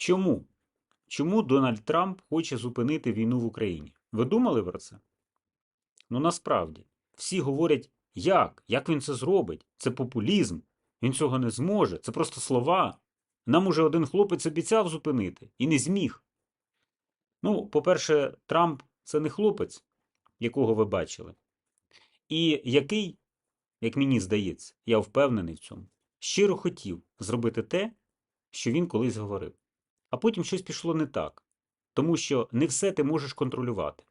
Чому? Чому Дональд Трамп хоче зупинити війну в Україні? Ви думали про це? Ну насправді, всі говорять, як? Як він це зробить? Це популізм. Він цього не зможе. Це просто слова. Нам уже один хлопець обіцяв зупинити і не зміг. Ну, по-перше, Трамп це не хлопець, якого ви бачили, і який, як мені здається, я впевнений в цьому, щиро хотів зробити те, що він колись говорив. А потім щось пішло не так, тому що не все ти можеш контролювати.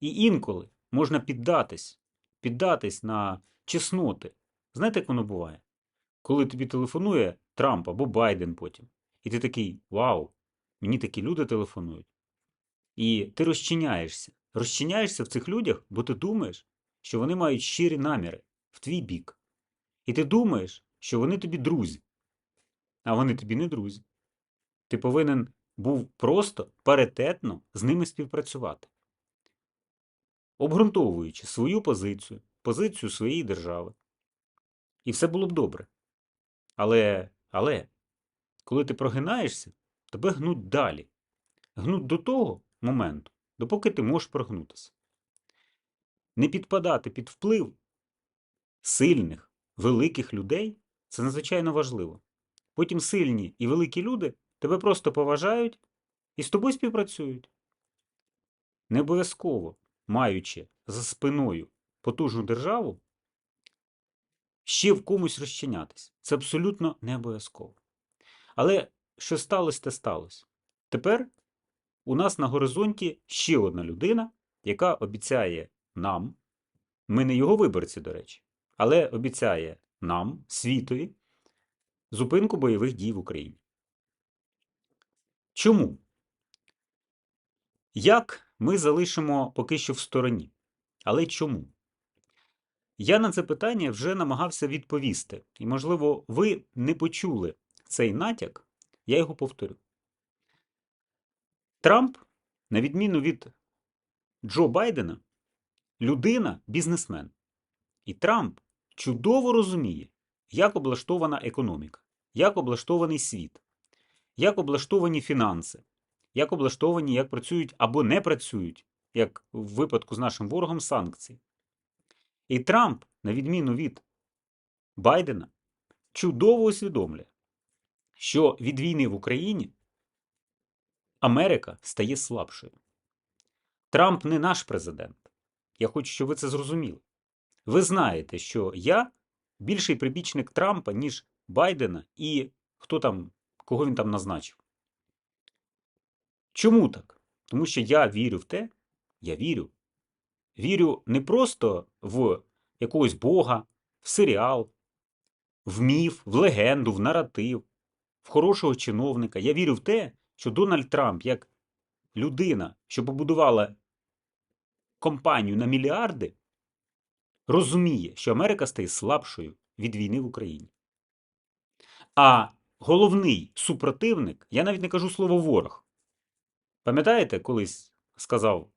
І інколи можна піддатись, піддатись на чесноти. Знаєте, як воно буває? Коли тобі телефонує Трамп або Байден потім, і ти такий Вау, мені такі люди телефонують. І ти розчиняєшся. Розчиняєшся в цих людях, бо ти думаєш, що вони мають щирі наміри в твій бік. І ти думаєш, що вони тобі друзі. А вони тобі не друзі. Ти повинен був просто паритетно з ними співпрацювати, обґрунтовуючи свою позицію, позицію своєї держави. І все було б добре. Але, але, коли ти прогинаєшся, тебе гнуть далі. Гнуть до того моменту, допоки ти можеш прогнутися. Не підпадати під вплив сильних, великих людей це надзвичайно важливо. Потім сильні і великі люди тебе просто поважають і з тобою співпрацюють. Не обов'язково, маючи за спиною потужну державу, ще в комусь розчинятись. Це абсолютно не обов'язково. Але що сталося, те сталося. Тепер у нас на горизонті ще одна людина, яка обіцяє нам, ми не його виборці, до речі, але обіцяє нам, світові, зупинку бойових дій в Україні. Чому? Як ми залишимо поки що в стороні? Але чому? Я на це питання вже намагався відповісти, і, можливо, ви не почули цей натяк, я його повторю. Трамп, на відміну від Джо Байдена, людина бізнесмен. І Трамп чудово розуміє, як облаштована економіка, як облаштований світ, як облаштовані фінанси, як облаштовані, як працюють або не працюють, як в випадку з нашим ворогом санкції. І Трамп, на відміну від Байдена, чудово усвідомлює, що від війни в Україні Америка стає слабшою. Трамп не наш президент. Я хочу, щоб ви це зрозуміли. Ви знаєте, що я більший прибічник Трампа, ніж Байдена і хто там, кого він там назначив. Чому так? Тому що я вірю в те, я вірю. Вірю не просто в якогось Бога, в серіал, в міф, в легенду, в наратив, в хорошого чиновника. Я вірю в те, що Дональд Трамп, як людина, що побудувала компанію на мільярди, розуміє, що Америка стає слабшою від війни в Україні. А головний супротивник, я навіть не кажу слово ворог. Пам'ятаєте, колись сказав,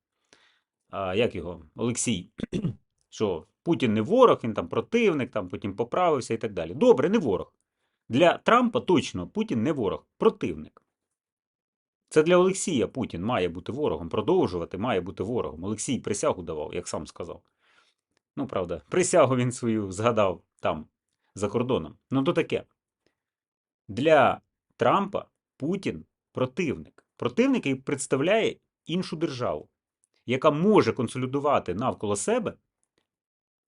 а, як його, Олексій, що Путін не ворог, він там противник, там потім поправився і так далі. Добре, не ворог. Для Трампа точно Путін не ворог, противник. Це для Олексія Путін має бути ворогом, продовжувати має бути ворогом. Олексій присягу давав, як сам сказав. Ну, правда, присягу він свою згадав там, за кордоном. Ну, то таке. Для Трампа Путін противник. Противник, який представляє іншу державу, яка може консолідувати навколо себе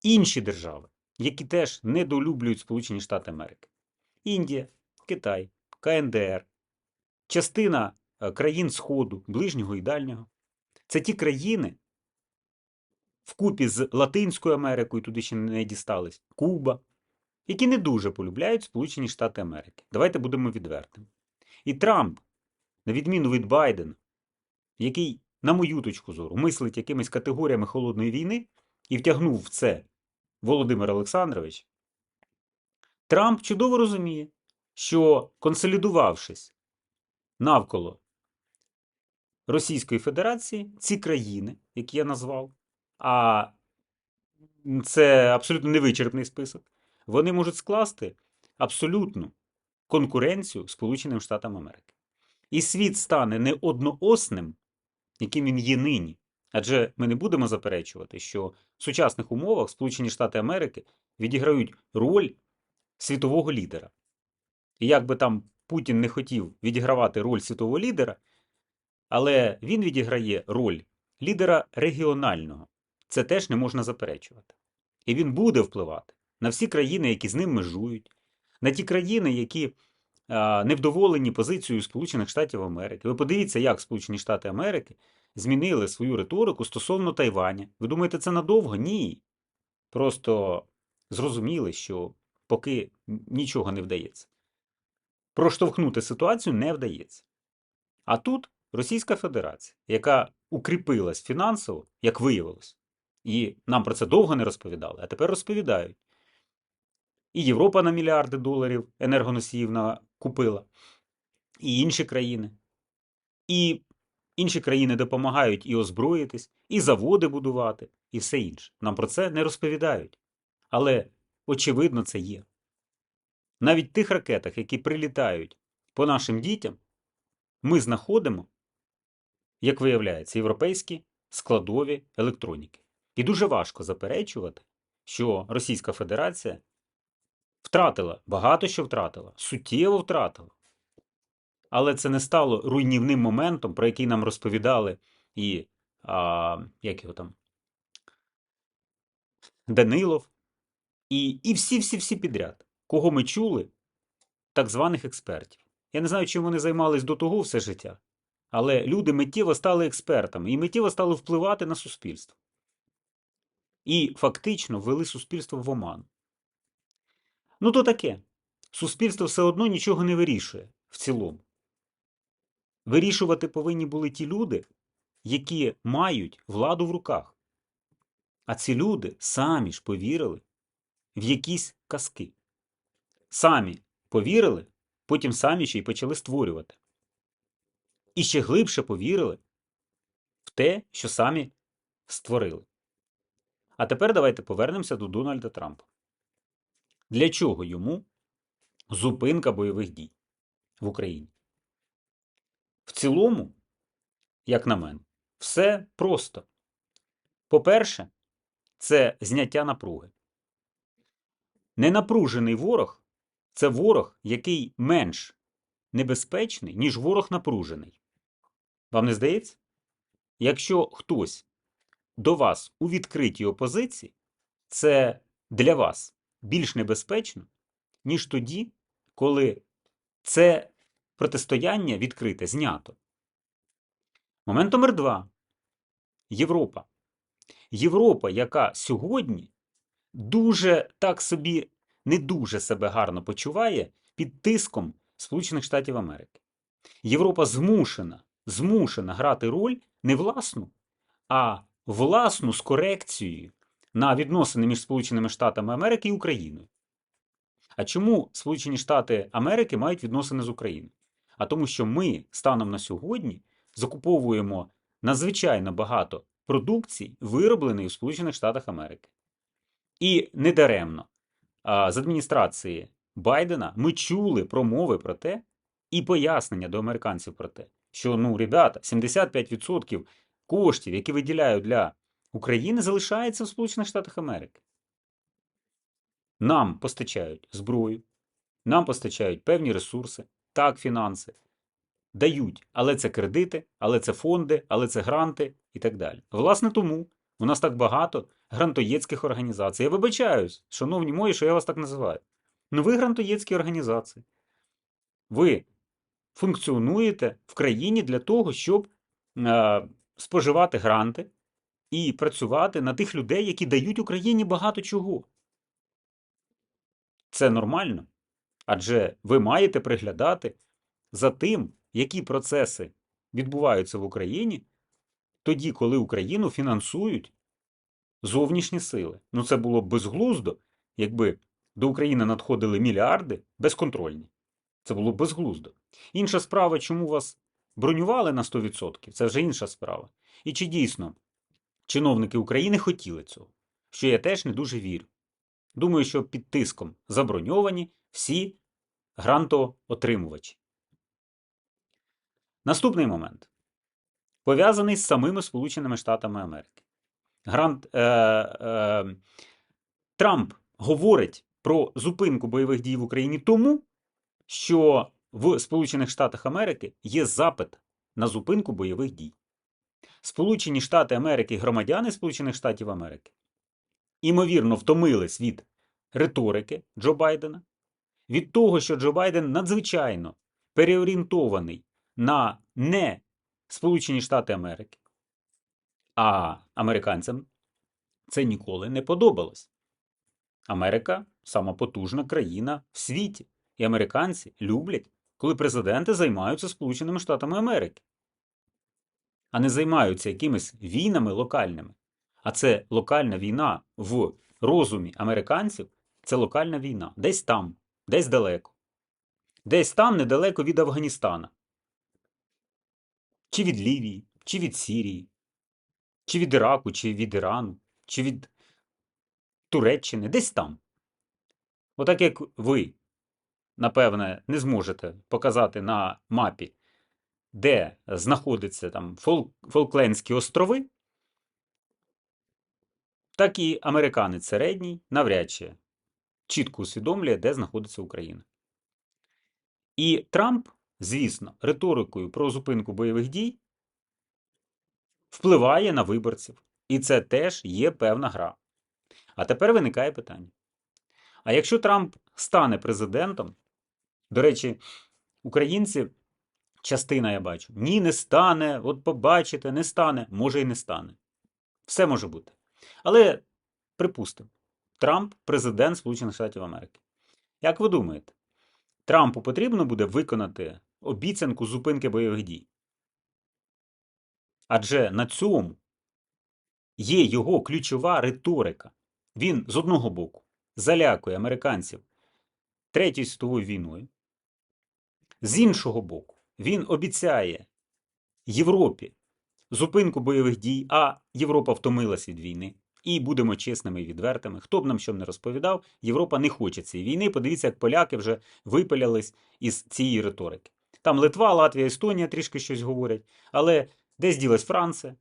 інші держави, які теж недолюблюють Сполучені Штати Америки. Індія, Китай, КНДР, частина е, країн Сходу, Ближнього і Дальнього. Це ті країни, вкупі з Латинською Америкою, туди ще не дістались, Куба, які не дуже полюбляють Сполучені Штати Америки. Давайте будемо відвертими. І Трамп, на відміну від Байдена, який, на мою точку зору, мислить якимись категоріями холодної війни і втягнув в це Володимир Олександрович, Трамп чудово розуміє, що консолідувавшись навколо Російської Федерації, ці країни, які я назвав, а це абсолютно невичерпний список, вони можуть скласти абсолютну конкуренцію Сполученим Штатам Америки. і світ стане не одноосним, яким він є нині. Адже ми не будемо заперечувати, що в сучасних умовах Сполучені Штати Америки відіграють роль світового лідера. І як би там Путін не хотів відігравати роль світового лідера, але він відіграє роль лідера регіонального. Це теж не можна заперечувати. І він буде впливати на всі країни, які з ним межують, на ті країни, які невдоволені позицією Сполучених Штатів Америки. Ви подивіться, як Сполучені Штати Америки змінили свою риторику стосовно Тайваня. Ви думаєте, це надовго? Ні. Просто зрозуміли, що поки нічого не вдається. Проштовхнути ситуацію не вдається. А тут Російська Федерація, яка укріпилась фінансово, як виявилось, і нам про це довго не розповідали, а тепер розповідають. І Європа на мільярди доларів енергоносіїв купила, і інші країни. І інші країни допомагають і озброїтись, і заводи будувати, і все інше. Нам про це не розповідають. Але очевидно, це є. Навіть тих ракетах, які прилітають по нашим дітям, ми знаходимо, як виявляється, європейські складові електроніки. І дуже важко заперечувати, що Російська Федерація втратила, багато що втратила, суттєво втратила. Але це не стало руйнівним моментом, про який нам розповідали і а, як його там, Данилов, і, і всі-всі-всі підряд, кого ми чули, так званих експертів. Я не знаю, чим вони займались до того все життя, але люди миттєво стали експертами і миттєво стали впливати на суспільство. І фактично ввели суспільство в оману. Ну, то таке. Суспільство все одно нічого не вирішує в цілому. Вирішувати повинні були ті люди, які мають владу в руках. А ці люди самі ж повірили в якісь казки. Самі повірили, потім самі ще й почали створювати. І ще глибше повірили в те, що самі створили. А тепер давайте повернемося до Дональда Трампа. Для чого йому зупинка бойових дій в Україні? В цілому, як на мене, все просто. По-перше, це зняття напруги. Ненапружений ворог це ворог, який менш небезпечний, ніж ворог напружений. Вам не здається? Якщо хтось до вас у відкритій опозиції, це для вас більш небезпечно, ніж тоді, коли це протистояння відкрите знято. Момент номер два. Європа. Європа, яка сьогодні дуже так собі не дуже себе гарно почуває під тиском Сполучених Штатів Америки. Європа змушена, змушена грати роль не власну, а власну з корекцією на відносини між Сполученими Штатами Америки і Україною. А чому Сполучені Штати Америки мають відносини з Україною? А тому, що ми станом на сьогодні закуповуємо надзвичайно багато продукцій, виробленої в Сполучених Штатах Америки. І недаремно з адміністрації Байдена ми чули промови про те і пояснення до американців про те, що ну, ребята, 75% коштів, які виділяють для України, залишається в Сполучених Штатах Америки. Нам постачають зброю, нам постачають певні ресурси, так, фінанси, дають, але це кредити, але це фонди, але це гранти і так далі. Власне, тому у нас так багато грантоєцьких організацій. Я вибачаюсь, шановні мої, що я вас так називаю. Ну ви грантоєцькі організації. Ви функціонуєте в країні для того, щоб е, споживати гранти і працювати на тих людей, які дають Україні багато чого. Це нормально. Адже ви маєте приглядати за тим, які процеси відбуваються в Україні, тоді, коли Україну фінансують зовнішні сили. Ну, це було б безглуздо, якби до України надходили мільярди безконтрольні. Це було б безглуздо. Інша справа, чому вас бронювали на 100%, це вже інша справа. І чи дійсно чиновники України хотіли цього, що я теж не дуже вірю. Думаю, що під тиском заброньовані всі грантоотримувачі. Наступний момент пов'язаний з самими Сполученими Штатами Америки. Грант, е, е, Трамп говорить про зупинку бойових дій в Україні тому, що в Сполучених Штатах Америки є запит на зупинку бойових дій. Сполучені Штати Америки, громадяни Сполучених Штатів Америки, імовірно, втомились від риторики Джо Байдена, від того, що Джо Байден надзвичайно переорієнтований на не Сполучені Штати Америки, а американцям це ніколи не подобалось. Америка сама потужна країна в світі, і американці люблять, коли президенти займаються Сполученими Штатами Америки, а не займаються якимись війнами локальними. А це локальна війна в розумі американців це локальна війна. Десь там, десь далеко. Десь там недалеко від Афганістана. Чи від Лівії, чи від Сірії, чи від Іраку, чи від Ірану, чи від Туреччини, десь там. Отак як ви, напевне, не зможете показати на мапі, де знаходяться там Фолклендські острови, так і американець середній навряд чи чітко усвідомлює, де знаходиться Україна. І Трамп, звісно, риторикою про зупинку бойових дій впливає на виборців. І це теж є певна гра. А тепер виникає питання. А якщо Трамп стане президентом, до речі, українці, частина я бачу, ні, не стане, от побачите, не стане, може і не стане. Все може бути. Але припустимо, Трамп президент Сполучених Штатів Америки. Як ви думаєте, Трампу потрібно буде виконати обіцянку зупинки бойових дій? Адже на цьому є його ключова риторика. Він з одного боку залякує американців Третьою світовою війною, з іншого боку, він обіцяє Європі зупинку бойових дій, а Європа втомилась від війни. І будемо чесними і відвертими. Хто б нам що не розповідав, Європа не хоче цієї війни. Подивіться, як поляки вже випалялись із цієї риторики. Там Литва, Латвія, Естонія трішки щось говорять, але десь ділась Франція,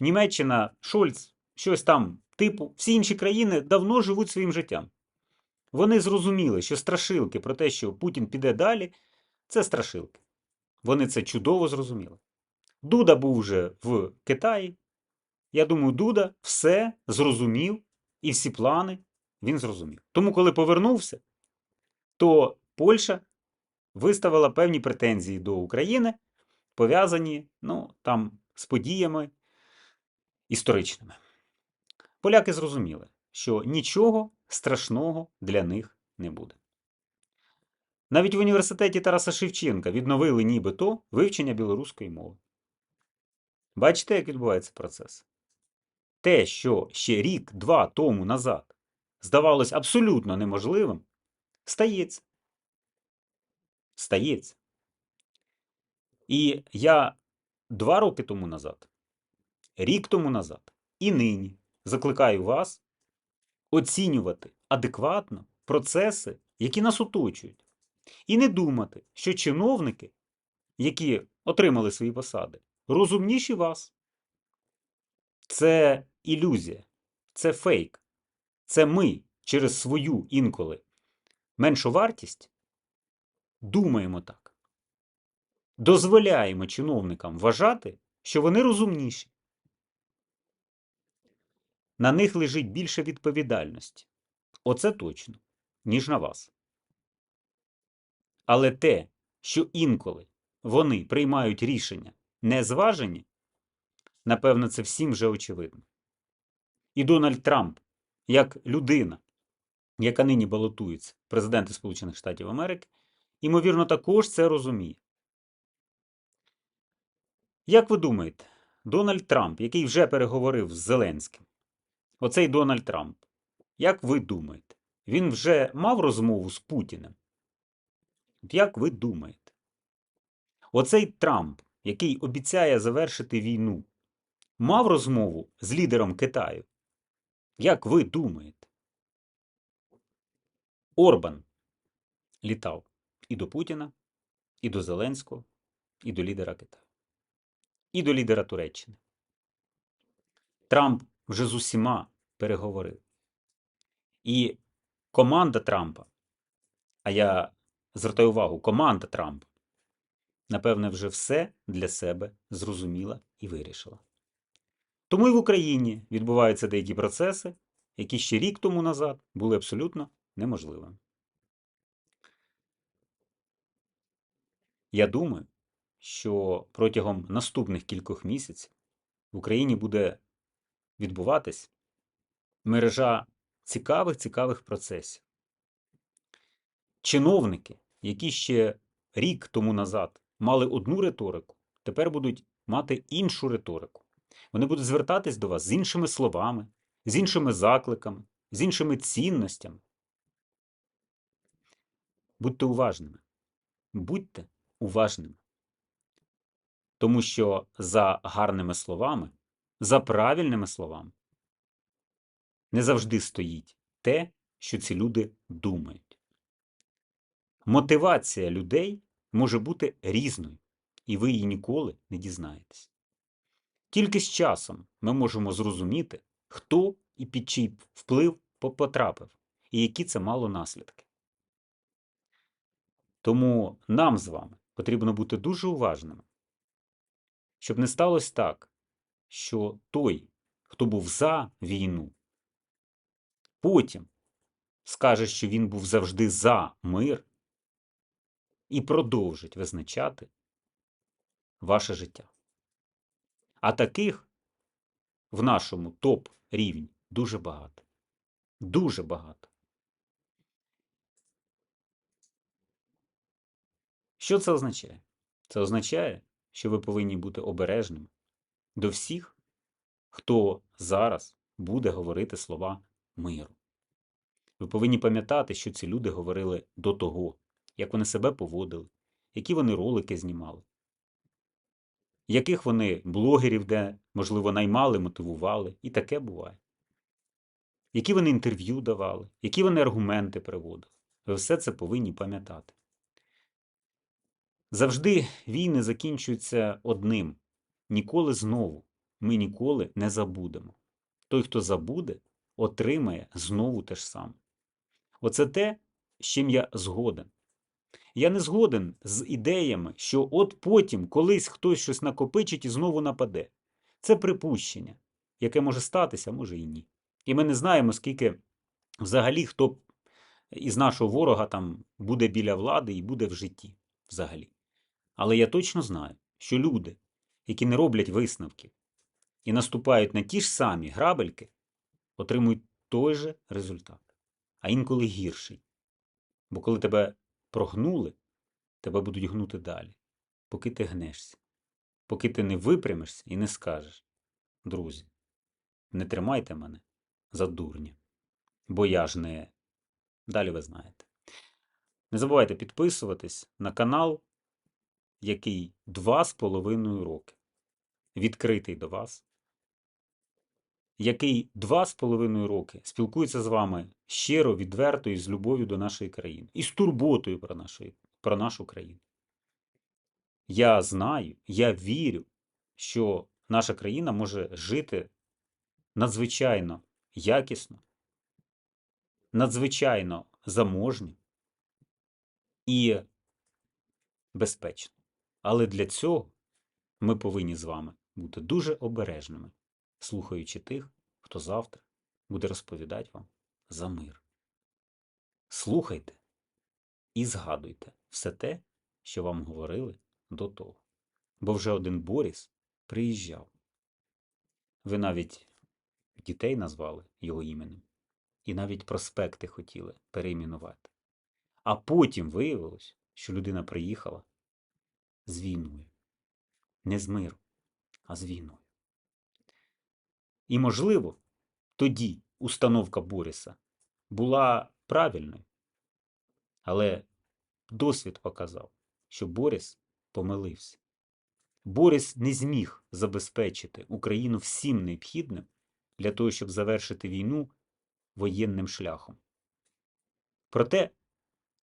Німеччина, Шольц, щось там типу. Всі інші країни давно живуть своїм життям. Вони зрозуміли, що страшилки про те, що Путін піде далі, це страшилки. Вони це чудово зрозуміли. Дуда був вже в Китаї. Я думаю, Дуда все зрозумів і всі плани він зрозумів. Тому, коли повернувся, то Польща виставила певні претензії до України, пов'язані ну, там, з подіями історичними. Поляки зрозуміли, що нічого страшного для них не буде. Навіть в університеті Тараса Шевченка відновили нібито вивчення білоруської мови. Бачите, як відбувається процес? Те, що ще рік-два тому назад здавалось абсолютно неможливим, стається. Стається. І я два роки тому назад, рік тому назад і нині закликаю вас оцінювати адекватно процеси, які нас оточують, і не думати, що чиновники, які отримали свої посади, розумніші вас. Це ілюзія, це фейк. Це ми через свою інколи меншу вартість думаємо так. Дозволяємо чиновникам вважати, що вони розумніші. На них лежить більше відповідальності. Оце точно, ніж на вас. Але те, що інколи вони приймають рішення незважені, напевно, це всім вже очевидно. І Дональд Трамп, як людина, яка нині балотується президенти Сполучених Штатів Америки, ймовірно, також це розуміє. Як ви думаєте, Дональд Трамп, який вже переговорив з Зеленським, оцей Дональд Трамп, як ви думаєте, він вже мав розмову з Путіним? От Як ви думаєте? Оцей Трамп, який обіцяє завершити війну, мав розмову з лідером Китаю? Як ви думаєте? Орбан літав і до Путіна, і до Зеленського, і до лідера Китаю, і до лідера Туреччини. Трамп вже з усіма переговорив. І команда Трампа, а я звертаю увагу, команда Трампа, напевне, вже все для себе зрозуміла і вирішила. Тому і в Україні відбуваються деякі процеси, які ще рік тому назад були абсолютно неможливими. Я думаю, що протягом наступних кількох місяців в Україні буде відбуватись мережа цікавих цікавих процесів. Чиновники, які ще рік тому назад мали одну риторику, тепер будуть мати іншу риторику. Вони будуть звертатись до вас з іншими словами, з іншими закликами, з іншими цінностями. Будьте уважними. Будьте уважними. Тому що за гарними словами, за правильними словами, не завжди стоїть те, що ці люди думають. Мотивація людей може бути різною, і ви її ніколи не дізнаєтесь. Тільки з часом ми можемо зрозуміти, хто і під чий вплив потрапив, і які це мало наслідки. Тому нам з вами потрібно бути дуже уважними, щоб не сталося так, що той, хто був за війну, потім скаже, що він був завжди за мир і продовжить визначати ваше життя. А таких в нашому топ рівні дуже багато. Дуже багато. Що це означає? Це означає, що ви повинні бути обережними до всіх, хто зараз буде говорити слова миру. Ви повинні пам'ятати, що ці люди говорили до того, як вони себе поводили, які вони ролики знімали, яких вони блогерів, де, можливо, наймали, мотивували, і таке буває. Які вони інтерв'ю давали, які вони аргументи приводили. Ви все це повинні пам'ятати. Завжди війни закінчуються одним. Ніколи знову ми ніколи не забудемо. Той, хто забуде, отримає знову те ж саме. Оце те, з чим я згоден. Я не згоден з ідеями, що от потім колись хтось щось накопичить і знову нападе. Це припущення, яке може статися, може і ні. І ми не знаємо, скільки взагалі хто із нашого ворога там буде біля влади і буде в житті взагалі. Але я точно знаю, що люди, які не роблять висновків і наступають на ті ж самі грабельки, отримують той же результат, а інколи гірший. Бо коли тебе прогнули, тебе будуть гнути далі, поки ти гнешся, поки ти не випрямишся і не скажеш друзі, не тримайте мене за дурня, бо я ж не. Далі ви знаєте. Не забувайте підписуватись на канал який два з половиною роки відкритий до вас, який два з половиною роки спілкується з вами щиро, відверто і з любов'ю до нашої країни, і з турботою про, нашої, про нашу країну. Я знаю, я вірю, що наша країна може жити надзвичайно якісно, надзвичайно заможньо і безпечно. Але для цього ми повинні з вами бути дуже обережними, слухаючи тих, хто завтра буде розповідати вам за мир. Слухайте і згадуйте все те, що вам говорили до того. Бо вже один Боріс приїжджав. Ви навіть дітей назвали його іменем, і навіть проспекти хотіли перейменувати. А потім виявилось, що людина приїхала з війною. Не з миром, а з війною. І, можливо, тоді установка Бориса була правильною. Але досвід показав, що Борис помилився. Борис не зміг забезпечити Україну всім необхідним для того, щоб завершити війну воєнним шляхом. Проте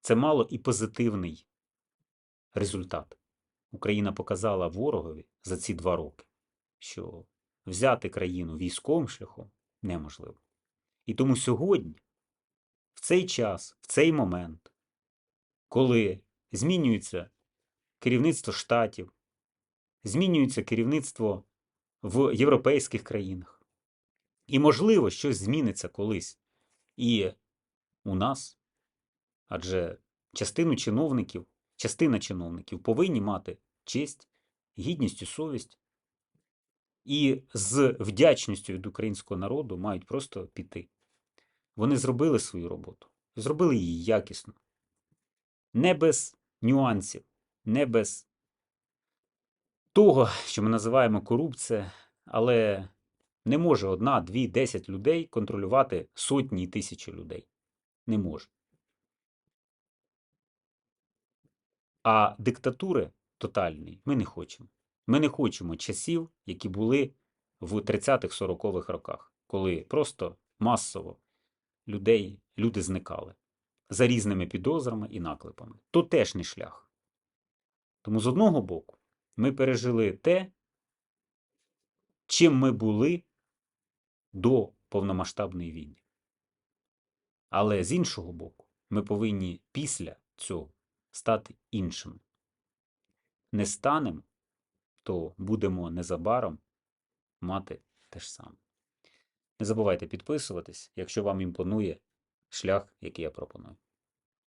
це мало і позитивний результат. Україна показала ворогові за ці два роки, що взяти країну військовим шляхом неможливо. І тому сьогодні, в цей час, в цей момент, коли змінюється керівництво штатів, змінюється керівництво в європейських країнах, і, можливо, щось зміниться колись і у нас, адже частину чиновників, частина чиновників повинні мати честь, гідність і совість, і з вдячністю від українського народу мають просто піти. Вони зробили свою роботу, зробили її якісно, не без нюансів, не без того, що ми називаємо корупція, але не може одна, дві, десять людей контролювати сотні і тисячі людей. Не може. А диктатури тотальної ми не хочемо. Ми не хочемо часів, які були в 30-х, 40-х роках, коли просто масово людей, люди зникали за різними підозрами і наклепами. То теж не шлях. Тому з одного боку ми пережили те, чим ми були до повномасштабної війни. Але з іншого боку, ми повинні після цього стати іншими. Не станемо, то будемо незабаром мати те ж саме. Не забувайте підписуватись, якщо вам імпонує шлях, який я пропоную.